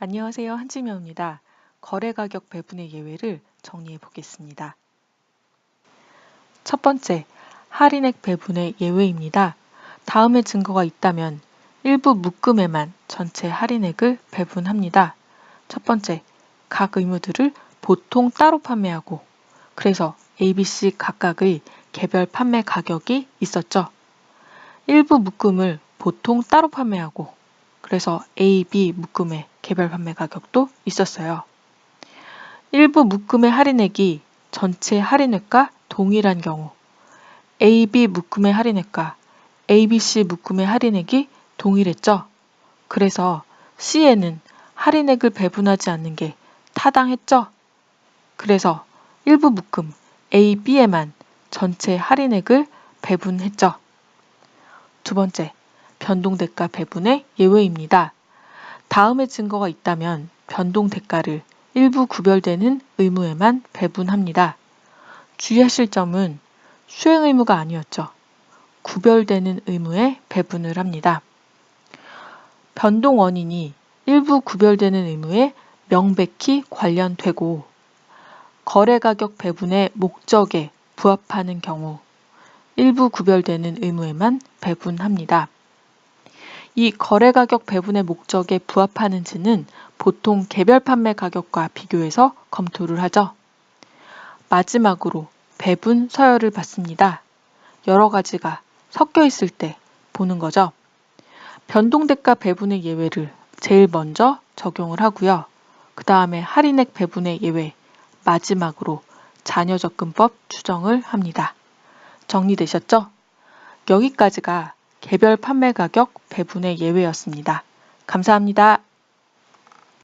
안녕하세요. 한지명입니다. 거래 가격 배분의 예외를 정리해 보겠습니다. 첫 번째, 할인액 배분의 예외입니다. 다음의 증거가 있다면 일부 묶음에만 전체 할인액을 배분합니다. 첫 번째, 각 의무들을 보통 따로 판매하고 그래서 ABC 각각의 개별 판매 가격이 있었죠. 일부 묶음을 보통 따로 판매하고 그래서 A, B 묶음의 개별 판매 가격도 있었어요. 일부 묶음의 할인액이 전체 할인액과 동일한 경우 A, B 묶음의 할인액과 A, B, C 묶음의 할인액이 동일했죠. 그래서 C에는 할인액을 배분하지 않는 게 타당했죠. 그래서 일부 묶음 A, B에만 전체 할인액을 배분했죠. 두 번째, 변동대가 배분의 예외입니다. 다음의 증거가 있다면 변동 대가를 일부 구별되는 의무에만 배분합니다. 주의하실 점은 수행 의무가 아니었죠. 구별되는 의무에 배분을 합니다. 변동 원인이 일부 구별되는 의무에 명백히 관련되고 거래 가격 배분의 목적에 부합하는 경우 일부 구별되는 의무에만 배분합니다. 이 거래 가격 배분의 목적에 부합하는지는 보통 개별 판매 가격과 비교해서 검토를 하죠. 마지막으로 배분 서열을 받습니다. 여러 가지가 섞여 있을 때 보는 거죠. 변동대가 배분의 예외를 제일 먼저 적용을 하고요. 그 다음에 할인액 배분의 예외, 마지막으로 자녀 접근법 추정을 합니다. 정리되셨죠? 여기까지가 개별 판매 가격 배분의 예외였습니다. 감사합니다.